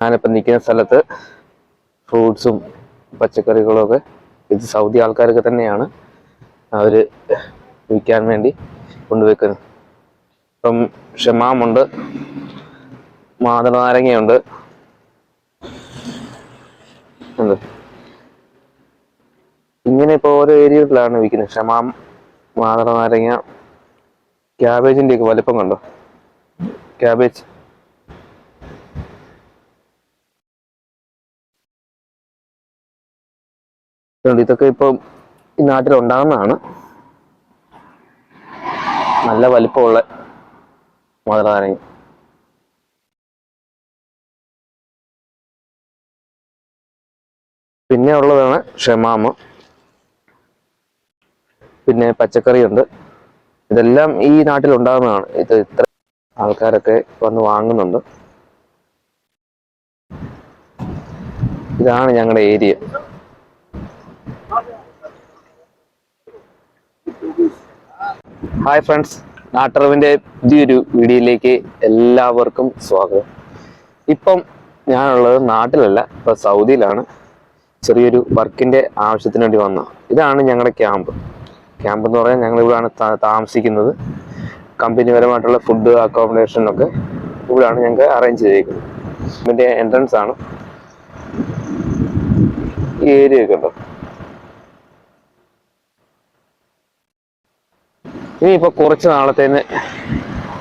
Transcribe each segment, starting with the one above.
ഞാനിപ്പോൾ നിൽക്കുന്ന സ്ഥലത്ത് ഫ്രൂട്ട്സും പച്ചക്കറികളും ഒക്കെ ഇത് സൗദി ആൾക്കാരൊക്കെ തന്നെയാണ് അവർ വിൽക്കാൻ വേണ്ടി കൊണ്ടുവെക്കുന്നത് ഇപ്പം ഷമാമുണ്ട് മാതള നാരങ്ങയുണ്ട് ഇങ്ങനെ ഇപ്പോൾ ഓരോ ഏരിയകളിലാണ് വിൽക്കുന്നത്. ഷമാം മാതള നാരങ്ങ ക്യാബേജിന്റെ ഒക്കെ വലിപ്പം കണ്ടോ? ക്യാബേജ്. ഇതുണ്ട്. ഇതൊക്കെ ഇപ്പം ഈ നാട്ടിൽ ഉണ്ടാകുന്നതാണ് നല്ല വലിപ്പമുള്ള മാതള പിന്നെ ഉള്ളതാണ് ഷമാമ്. പിന്നെ പച്ചക്കറിയുണ്ട്. ഇതെല്ലാം ഈ നാട്ടിൽ ഉണ്ടാകുന്നതാണ് ഇത് ഇത്ര ആൾക്കാരൊക്കെ വന്ന് വാങ്ങുന്നുണ്ട്. ഇതാണ് ഞങ്ങളുടെ ഏരിയ. ഹായ് ഫ്രണ്ട്സ് നാട്ടറിവിന്റെ പുതിയൊരു വീഡിയോയിലേക്ക് എല്ലാവർക്കും സ്വാഗതം. ഇപ്പം ഞാനുള്ളത് നാട്ടിലല്ല ഇപ്പം സൗദിയിലാണ്. ചെറിയൊരു വർക്കിന്റെ ആവശ്യത്തിന് വേണ്ടി വന്ന ഇതാണ് ഞങ്ങളുടെ ക്യാമ്പ്. ക്യാമ്പ് എന്ന് പറഞ്ഞാൽ ഞങ്ങൾ ഇവിടെയാണ് താമസിക്കുന്നത്. കമ്പനിപരമായിട്ടുള്ള ഫുഡ് അക്കോമഡേഷൻ ഒക്കെ ഇവിടെയാണ് ഞങ്ങൾക്ക് അറേഞ്ച് ചെയ്തിരിക്കുന്നത്. എൻട്രൻസ് ആണ് ഈ ഏരിയ ഒക്കെ ഉണ്ടോ? ഇനിയിപ്പോ കുറച്ച് നാളത്തേന്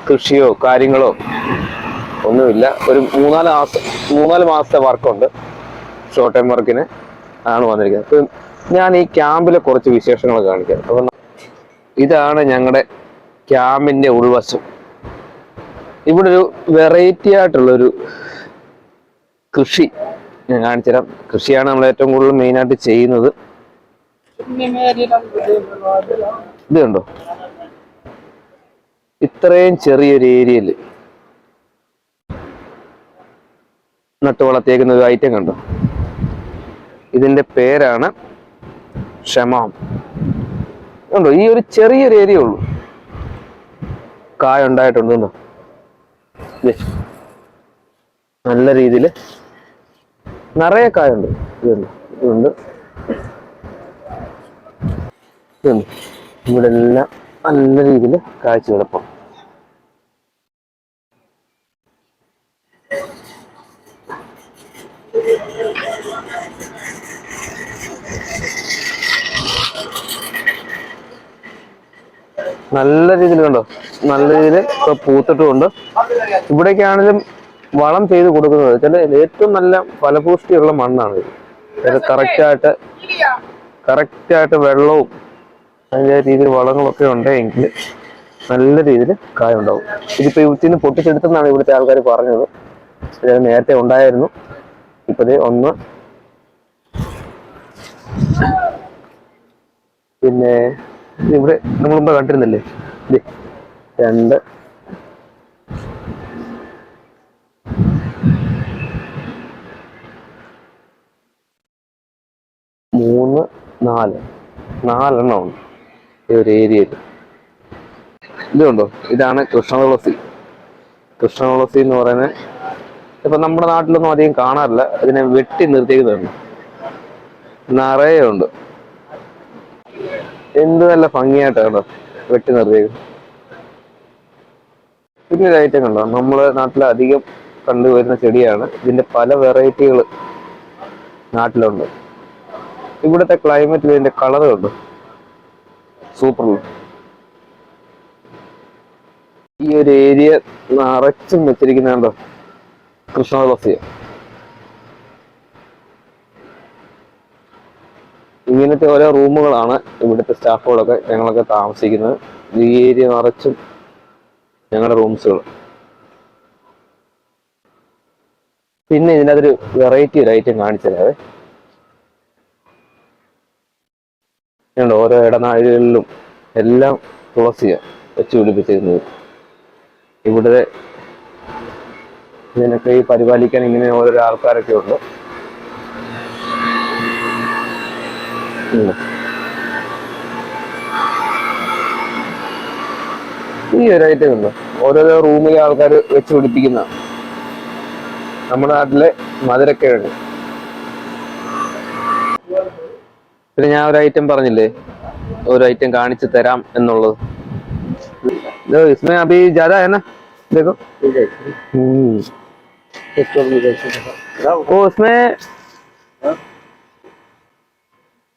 കൃഷിയോ കാര്യങ്ങളോ ഒന്നുമില്ല. ഒരു മൂന്നാൽ മാസം മൂന്നാൽ മാസത്തെ വർക്കുണ്ട്. ഷോർട്ട് ടൈം വർക്കിന് ആണ് വന്നിരിക്കുന്നത്. അപ്പം ഞാൻ ഈ ക്യാമ്പിലെ കുറച്ച് വിശേഷങ്ങൾ കാണിക്കാം. അപ്പം ഇതാണ് ഞങ്ങളുടെ ക്യാമ്പിന്റെ ഉൾവശം. ഇവിടെ ഒരു വെറൈറ്റി ആയിട്ടുള്ളൊരു കൃഷി ഞാൻ കാണിച്ചുതരാം. കൃഷിയാണ് നമ്മൾ ഏറ്റവും കൂടുതൽ മെയിനായിട്ട് ചെയ്യുന്നത്. ഇത് കണ്ടോ? ഇത്രയും ചെറിയൊരു ഏരിയയിൽ നട്ടു വളർത്തിയേക്കുന്ന ഒരു ഐറ്റം കണ്ടോ? ഇതിന്റെ പേരാണ് ക്ഷമാം കണ്ടോ? ഈ ഒരു ചെറിയൊരു ഏരിയ ഉള്ളൂ. കായ ഉണ്ടായിട്ടുണ്ട്. നല്ല രീതിയിൽ നിറയെ കായുണ്ട് ഇതുണ്ട്. ഇതുണ്ട്. ഇതുണ്ട്. ഇവിടെ എല്ലാം നല്ല രീതിയിൽ കാഴ്ച കിടപ്പം നല്ല രീതിയിൽ കണ്ടോ? നല്ല രീതിയിൽ ഇപ്പൊ പൂത്തിട്ടുമുണ്ട്. ഇവിടേക്കാണെങ്കിലും വളം ചെയ്ത് കൊടുക്കുന്നത് ചില ഏറ്റവും നല്ല ഫലപുഷ്ടിയുള്ള മണ്ണാണ് ഇത്. കറക്റ്റായിട്ട് കറക്റ്റായിട്ട് വെള്ളവും അതിന്റെ രീതിയിൽ വളങ്ങളൊക്കെ ഉണ്ടെങ്കിൽ നല്ല രീതിയിൽ കായ ഉണ്ടാവും. ഇതിപ്പോ നിന്ന് പൊട്ടിച്ചെടുത്തെന്നാണ് ഇവിടുത്തെ ആൾക്കാർ പറഞ്ഞത്. ഇത് നേരത്തെ ഉണ്ടായിരുന്നു. ഇപ്പത് ഒന്ന്. പിന്നെ ഇവിടെ നമ്മൾ മുമ്പ് കണ്ടിരുന്നില്ലേ? രണ്ട്. മൂന്ന് നാല്. നാലെണ്ണം ഉണ്ട്. ഈ ഒരു ഏരിയയിൽ. ഇതുണ്ടോ ഇതാണ് കൃഷ്ണതുളസി കൃഷ്ണതുളസി എന്ന് പറയുന്നത് ഇപ്പൊ നമ്മുടെ നാട്ടിലൊന്നും അധികം കാണാറില്ല. ഇതിനെ വെട്ടി നിർത്തിയിരുന്നുണ്ട് നിറയെ ഉണ്ട്. എന്ത് നല്ല ഭംഗിയായിട്ടാണ് വെട്ടി നിർത്തിയത് പിന്നെ ഒരു ഐറ്റം കണ്ടോ? നമ്മളെ നാട്ടിൽ അധികം കണ്ടുവരുന്ന ചെടിയാണ്. ഇതിന്റെ പല വെറൈറ്റികൾ നാട്ടിലുണ്ട്. ഇവിടുത്തെ ക്ലൈമറ്റിൽ ഇതിന്റെ കളർ ഉണ്ട് സൂപ്പർ ഈ ഒരു ഏരിയ നിറച്ചും വെച്ചിരിക്കുന്ന കണ്ടോ? ഇങ്ങനത്തെ ഓരോ റൂമുകളാണ് ഇവിടുത്തെ സ്റ്റാഫുകളൊക്കെ ഞങ്ങളൊക്കെ താമസിക്കുന്നത്. ഈ ഏരിയ നിറച്ചും ഞങ്ങളുടെ റൂംസുകൾ. പിന്നെ ഇതിനകത്തൊരു വെറൈറ്റി ഒരു ഐറ്റം കാണിച്ചു തരാവേ. ഉണ്ട് ഓരോ ഇടനാഴികളിലും എല്ലാം തുളസിയ വെച്ച് പിടിപ്പിച്ചിരുന്നത്. ഇവിടെ ഇതിനൊക്കെ ഈ പരിപാലിക്കാൻ ഇങ്ങനെ ഓരോരോ ആൾക്കാരൊക്കെ ഉണ്ട്. ഈ ഒരു ഐറ്റം ഉണ്ട് ഓരോരോ റൂമിലെ ആൾക്കാർ വെച്ച് പിടിപ്പിക്കുന്ന നമ്മുടെ നാട്ടിലെ മധുരക്കിഴങ്ങ് പിന്നെ ഞാൻ ഒരു ഐറ്റം പറഞ്ഞില്ലേ ഒരു ഐറ്റം കാണിച്ചു തരാം എന്നുള്ളത് ദോ, इसमें अभी ज्यादा है ना देखो हम्म वो उसमें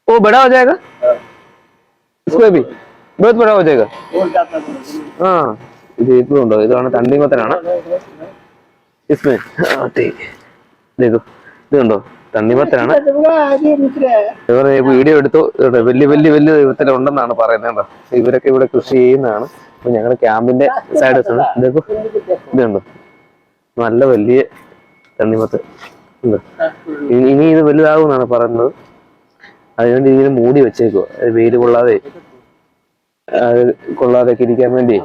वो बड़ा हो जाएगा इसमें भी बहुत बड़ा हो जाएगा ആ ഇത് ഇതുണ്ടോ ഇതാണ് തണ്ണിമത്തനാണ് ഇസ്മേ ആ ठीक है. देखो ഇത് കണ്ടോ തണ്ണിമത്തനാണ് ഇവർ വീഡിയോ എടുത്തു ഇവിടെ വലിയ വലിയ വലിയ ദൈവത്തിൽ ഉണ്ടെന്നാണ് പറയുന്നത് കേട്ടോ ഇവരൊക്കെ ഇവിടെ കൃഷി ചെയ്യുന്നതാണ് അപ്പൊ ഞങ്ങളുടെ ക്യാമ്പിന്റെ സൈഡ് ഇതേക്കോ ഇതുണ്ടോ നല്ല വലിയ തണ്ണിമത്ത് ഉണ്ട് ഇനി ഇനി ഇത് വലുതാകുമെന്നാണ് പറയുന്നത് അതുകൊണ്ട് ഇങ്ങനെ മൂടി വെച്ചേക്കോ. വെയിൽ കൊള്ളാതെ അത് കൊള്ളാതെയൊക്കെ ഇരിക്കാൻ വേണ്ടി.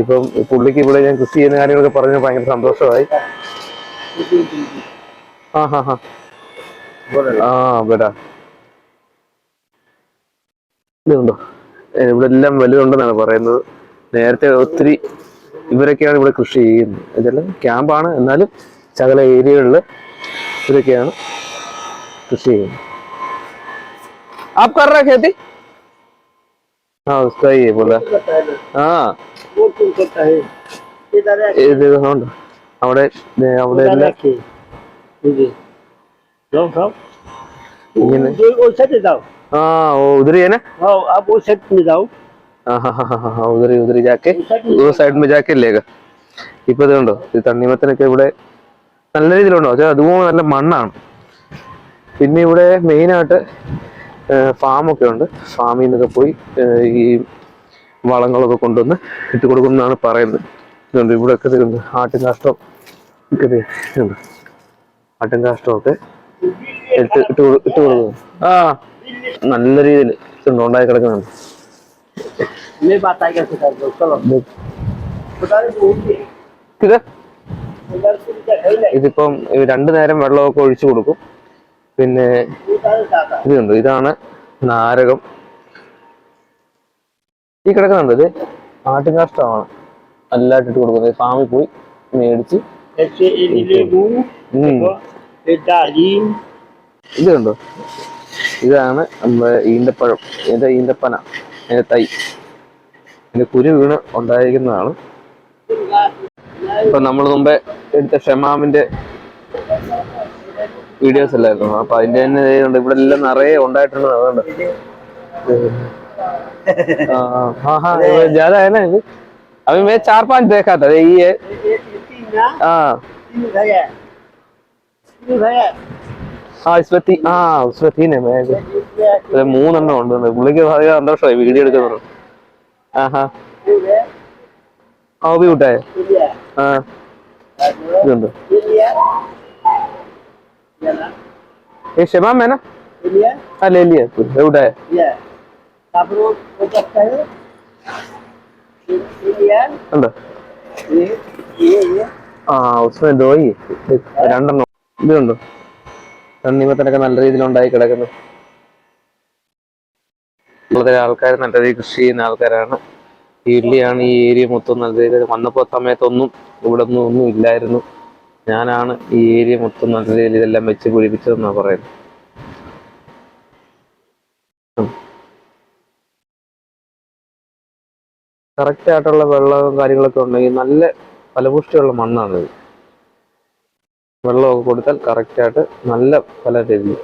ഇപ്പം പുള്ളിക്ക് ഇവിടെ ഞാൻ കൃഷി ചെയ്യുന്ന കാര്യങ്ങളൊക്കെ പറഞ്ഞ ഭയങ്കര സന്തോഷമായി. ആ ഹാ ഹാ. ആ ബെടാ ഇതുണ്ടോ ഇവിടെ എല്ലാം വലുതുണ്ടെന്നാണ് പറയുന്നത്. നേരത്തെ ഒത്തിരി ഇവരൊക്കെയാണ് ഇവിടെ കൃഷി ചെയ്യുന്നത്. ഇതെല്ലാം ക്യാമ്പാണ്. എന്നാലും ശകല ഏരിയകളിൽ ഇവരൊക്കെയാണ് കൃഷി ചെയ്യുന്നത് आप कर रहे खेती हाँ उसका ही है बोला हाँ ഇത് ഉണ്ട് അവിടെ ദേ അവിടെ എല്ലാം ഇങ്ങനെ ആ ഓ ഉധരി है ना हाँ हाँ हाँ हाँ हाँ उधर ही उधर ही जाके वो साइड में जाके लेगा ഇപ്പൊ ഇത് കണ്ടോ ഈ തണ്ണിമത്തനൊക്കെ ഇവിടെ നല്ല രീതിയിലുണ്ടോ പക്ഷെ അതുപോലെ നല്ല മണ്ണാണ് പിന്നെ ഇവിടെ മെയിനായിട്ട് ഫാമൊക്കെ ഉണ്ട്. ഫാമിൽ നിന്നൊക്കെ പോയി ഈ വളങ്ങളൊക്കെ കൊണ്ടുവന്ന് ഇട്ട് കൊടുക്കുമെന്നാണ് പറയുന്നത്. ഇതുണ്ട് ഇവിടെയൊക്കെ തരുന്നത് ആട്ടിൻ കാഷ്ടം ആട്ടിൻ കാഷ്ടമൊക്കെ ഇട്ട് ഇട്ട് ഇട്ട് കൊടുക്കുന്നു. ആ നല്ല രീതിയിൽ ഉണ്ടായി കിടക്കുന്നുണ്ട്. ഇതിപ്പം രണ്ടു നേരം വെള്ളമൊക്കെ ഒഴിച്ചു കൊടുക്കും. പിന്നെ ഇതുണ്ട്. ഇതാണ് നാരകം. ഈ കിടക്കുന്നുണ്ട് ഇത് ആട്ടുകാഷ്ടമാണ് എല്ലായിട്ട് ഇട്ട് കൊടുക്കുന്നത് ഫാമിൽ പോയി മേടിച്ച് ഇതുണ്ടോ ഇതാണ് നമ്മുടെ ഈന്തപ്പഴം. ഇതിന്റെ ഈന്തപ്പന. അതിന്റെ തൈ. ഇതിന്റെ കുരു വീണ് ഉണ്ടായിരിക്കുന്നതാണ്. ഇപ്പൊ നമ്മൾ മുമ്പേ എടുത്ത ഷമാമിന്റെ വീഡിയോസ് അല്ലായിരുന്നു അപ്പൊ അതിന്റെ തന്നെ ദേ ഉണ്ട്. ഇവിടെ എല്ലാം നിറയെ ഉണ്ടായിട്ടുണ്ട് അതുകൊണ്ട് हाँ हाँ हाँ हाँ ये ज्यादा है ना ये अभी मैं चार पांच देखा था ये है हाँ हाँ इसमें तीन हाँ उसमें तीन है मैं ഇത് മൂന്നെണ്ണം ഉണ്ട് പുള്ളിക്ക് ഭയങ്കര സന്തോഷമായി വീഡിയോ എടുക്കുന്നത് ആ ഹാ ആ भी उठाए ആ ഇതുണ്ട് ये शमाम है ना हाँ ले लिया कुछ ये उठाए ഉണ്ടോ ആ ഉസ്മേ ദോയി രണ്ടെണ്ണം ഇതുണ്ടോ തണ്ണിമത്തനൊക്കെ നല്ല രീതിയിൽ ഉണ്ടായി കിടക്കുന്നു കൂടുതൽ ആൾക്കാർ നല്ല രീതിയിൽ കൃഷി ചെയ്യുന്ന ആൾക്കാരാണ് ഈ ഇഡ്ലിയാണ് ഈ ഏരിയ മൊത്തം നല്ല രീതിയിൽ വന്നപ്പോ സമയത്തൊന്നും ഇവിടെ ഒന്നും ഒന്നും ഇല്ലായിരുന്നു ഞാനാണ് ഈ ഏരിയ മൊത്തം നല്ല രീതിയിൽ ഇതെല്ലാം വെച്ച് പിടിപ്പിച്ചതെന്നാണ് പറയുന്നത്. കറക്റ്റ് ആയിട്ടുള്ള വെള്ളവും കാര്യങ്ങളൊക്കെ ഉണ്ടെങ്കിൽ നല്ല ഫലപുഷ്ടിയുള്ള മണ്ണാണ് ഇത് വെള്ളമൊക്കെ കൊടുത്താൽ കറക്റ്റ് ആയിട്ട് നല്ല ഫല രീതിയിൽ.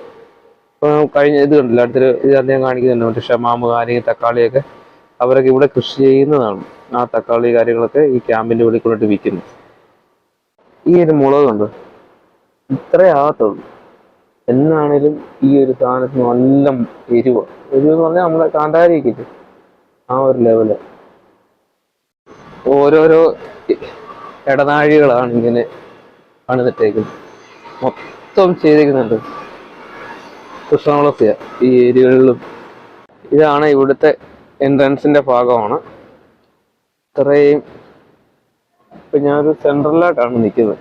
ഇപ്പൊ കഴിഞ്ഞ ഇത് കണ്ടില്ല അടുത്തൊരു ഇത് അദ്ദേഹം കാണിക്കുന്നുണ്ട് മറ്റേ ഷമാമ് കാര്യങ്ങൾ തക്കാളിയൊക്കെ. അവരൊക്കെ ഇവിടെ കൃഷി ചെയ്യുന്നതാണ്. ആ തക്കാളി കാര്യങ്ങളൊക്കെ ഈ ക്യാമ്പിന്റെ ഉള്ളിൽ കൊണ്ടിട്ട് വിൽക്കുന്നു ഈ ഒരു മുളക് കണ്ടോ? ഇത്രേ ആകത്തുള്ളൂ. എന്നാണേലും ഈ ഒരു സാധനത്തിന് നല്ല എരിവ്. എരിവ് എന്ന് പറഞ്ഞാൽ നമ്മളെ കാന്താരിയൊക്കെ ആ ഒരു ലെവൽ. ഓരോരോ ഇടനാഴികളാണ് ഇങ്ങനെ പണിതിട്ടേക്കുന്നത്. മൊത്തം ചെയ്തേക്കുന്നുണ്ട്. കൃഷ്ണകുളത്തിയ ഈ ഏരിയകളിലും. ഇതാണ് ഇവിടുത്തെ എൻട്രൻസിന്റെ ഭാഗമാണ്. ഇത്രയും ഇപ്പൊ ഞാനൊരു സെൻട്രലായിട്ടാണ് നിൽക്കുന്നത്.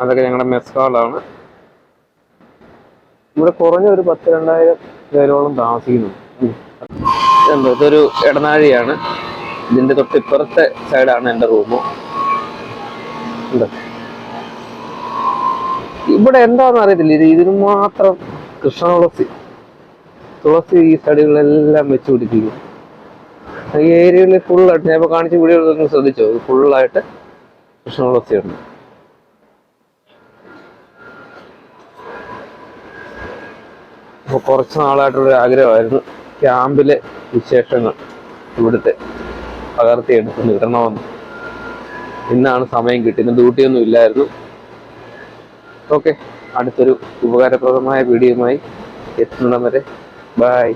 അതൊക്കെ ഞങ്ങളുടെ മെസ് ഹാളാണ്. ഇവിടെ കുറഞ്ഞ ഒരു പത്ത് രണ്ടായിരം പേരോളം താമസിക്കുന്നു. ഉം. ഇതുണ്ടോ, ഇതൊരു ഇടനാഴിയാണ്. ഇതിന്റെ തൊട്ട് ഇപ്പുറത്തെ സൈഡാണ് എന്റെ റൂമ്. ഇവിടെ എന്താണെന്ന് അറിയത്തില്ല. ഇത് ഇതിന് മാത്രം കൃഷ്ണ തുളസി. തുളസി ഈ സൈഡുകളെല്ലാം വെച്ച് ഈ ഏരിയയിൽ ഫുള്ളായിട്ട് ഞാൻ ഇപ്പോൾ കാണിച്ച വീഡിയോ ഒന്ന് ശ്രദ്ധിച്ചോ? ഫുള്ളായിട്ട് കൃഷ്ണ തുളസി ഉണ്ട് അപ്പോൾ കുറച്ച് നാളായിട്ടുള്ള ആഗ്രഹമായിരുന്നു. ക്യാമ്പിലെ വിശേഷങ്ങൾ ഇവിടുത്തെ പകർത്തിയെടുത്ത് ഇടണമെന്ന് ഇന്നാണ് സമയം കിട്ടിയത്. ഡ്യൂട്ടിയൊന്നും ഇല്ലായിരുന്നു. ഓക്കെ അടുത്തൊരു ഉപകാരപ്രദമായ വീഡിയോയുമായി എത്തുന്നിടം വരെ ബൈ.